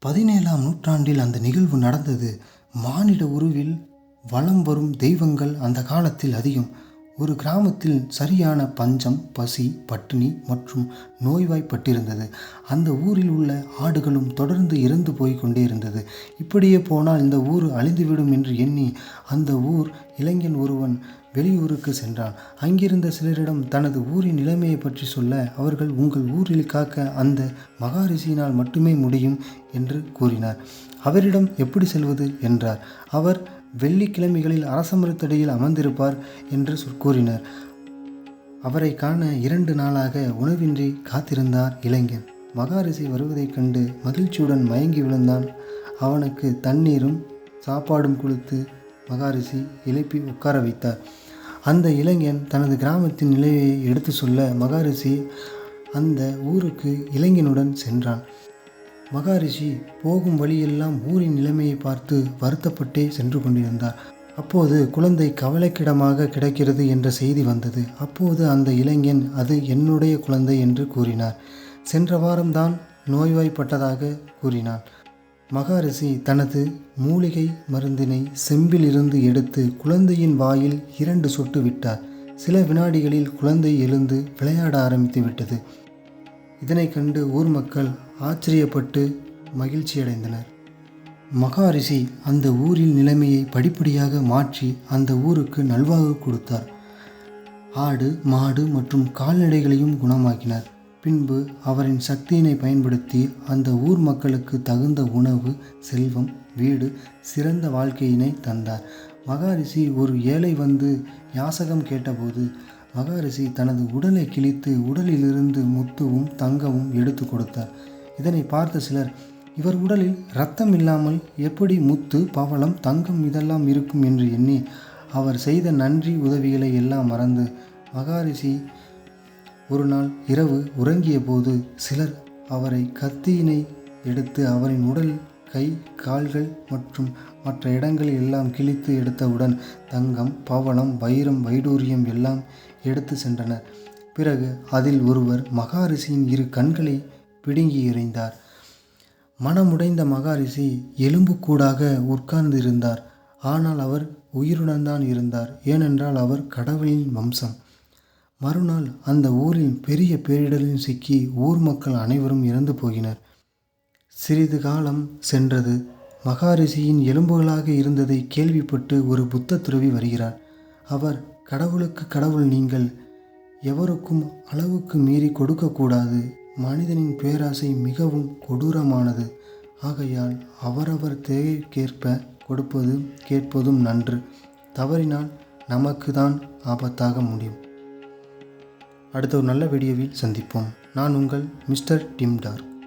பதினேழாம் நூற்றாண்டில் அந்த நிகழ்வு நடந்தது. மானிட உருவில் வலம் வரும் தெய்வங்கள் அந்த காலத்தில் அதிகம். ஒரு கிராமத்தில் சரியான பஞ்சம் பசி பட்டினி மற்றும் நோய்வாய்ப்பட்டிருந்தது. அந்த ஊரில் உள்ள ஆடுகளும் தொடர்ந்து இறந்து போய் கொண்டே இருந்தது. இப்படியே போனால் இந்த ஊர் அழிந்துவிடும் என்று எண்ணி அந்த ஊர் இளைஞன் ஒருவன் வெளியூருக்கு சென்றான். அங்கிருந்த சிலரிடம் தனது ஊரின் நிலைமையை பற்றி சொல்ல அவர்கள் உங்கள் ஊரில் காக்க அந்த மகாரிஷியினால் மட்டுமே முடியும் என்று கூறினார். அவரிடம் எப்படி செல்வது? என்றார். அவர் வெள்ளிக்கிழமைகளில் அரசமரத்தடியில் அமர்ந்திருப்பார் என்று கூறினர். அவரை காண இரண்டு நாளாக உணவின்றி காத்திருந்தார் இளைஞன். மகாரிஷி வருவதைக் கண்டு மகிழ்ச்சியுடன் மயங்கி விழுந்தான். அவனுக்கு தண்ணீரும் சாப்பாடும் கொடுத்து மகாரிஷி எழுப்பி உட்கார வைத்தார். அந்த இளைஞன் தனது கிராமத்தின் நிலையை எடுத்து சொல்ல மகாரிஷி அந்த ஊருக்கு இளைஞனுடன் சென்றான். மகாரிஷி போகும் வழியெல்லாம் ஊரின் நிலைமையை பார்த்து வருத்தப்பட்டே சென்று கொண்டிருந்தார். அப்போது குழந்தை கவலைக்கிடமாக கிடக்கிறது என்ற செய்தி வந்தது. அப்போது அந்த இளைஞன் அது என்னுடைய குழந்தை என்று கூறினார். சென்ற வாரம்தான் நோய்வாய்ப்பட்டதாக கூறினான். மகாரிஷி தனது மூலிகை மருந்தினை செம்பிலிருந்து எடுத்து குழந்தையின் வாயில் இரண்டு சொட்டு விட்டார். சில வினாடிகளில் குழந்தை எழுந்து விளையாட ஆரம்பித்து விட்டது. இதனை கண்டு ஊர் மக்கள் ஆச்சரியப்பட்டு மகிழ்ச்சியடைந்தனர். மகாரிஷி அந்த ஊரின் நிலைமையை படிப்படியாக மாற்றி அந்த ஊருக்கு நல்வாழ்வு கொடுத்தார். ஆடு மாடு மற்றும் கால்நடைகளையும் குணமாக்கினார். பின்பு அவரின் சக்தியினை பயன்படுத்தி அந்த ஊர் மக்களுக்கு தகுந்த உணவு செல்வம் வீடு சிறந்த வாழ்க்கையினை தந்தார். மகாரிஷி ஒரு ஏழை வந்து யாசகம் கேட்டபோது மகாரிஷி தனது உடலை கிழித்து உடலிலிருந்து முத்துவும் தங்கமும் எடுத்து கொடுத்தார். இதனை பார்த்த சிலர் இவர் உடலில் ரத்தம் இல்லாமல் எப்படி முத்து பவளம் தங்கம் இதெல்லாம் இருக்கும் என்று எண்ணி அவர் செய்த நன்றி உதவிகளை எல்லாம் மறந்து மகாரிஷி ஒரு நாள் இரவு உறங்கிய போது சிலர் அவரை கத்தியினை எடுத்து அவரின் உடல் கை கால்கள் மற்றும் மற்ற இடங்களில் எல்லாம் கிழித்து எடுத்தவுடன் தங்கம் பவளம் வைரம் வைடூரியம் எல்லாம் எடுத்து சென்றனர். பிறகு அதில் ஒருவர் மகாரிஷியின் இரு கண்களை பிடுங்கி எறிந்தார். மனமுடைந்த மகாரிஷி எலும்புக்கூடாக உட்கார்ந்திருந்தார். ஆனால் அவர் உயிருடன் தான் இருந்தார். ஏனென்றால் அவர் கடவுளின் வம்சம். மறுநாள் அந்த ஊரில் பெரிய பேரிடரில் சிக்கி ஊர் மக்கள் அனைவரும் இறந்து போகினர். சிறிது காலம் சென்றது. மகாரிஷியின் எலும்புகளாக இருந்ததை கேள்விப்பட்டு ஒரு புத்த துறவி வருகிறார். அவர் கடவுளுக்கு கடவுள் நீங்கள் எவருக்கும் அளவுக்கு மீறி கொடுக்கக்கூடாது. மனிதனின் பேராசை மிகவும் கொடூரமானது. ஆகையால் அவரவர் தேவைக்கேற்ப கொடுப்பதும் கேட்பதும் நன்று. தவறினால் நமக்கு தான் ஆபத்தாக முடியும். அடுத்த ஒரு நல்ல வீடியோவில் சந்திப்போம். நான் உங்கள் மிஸ்டர் டிம் டார்க்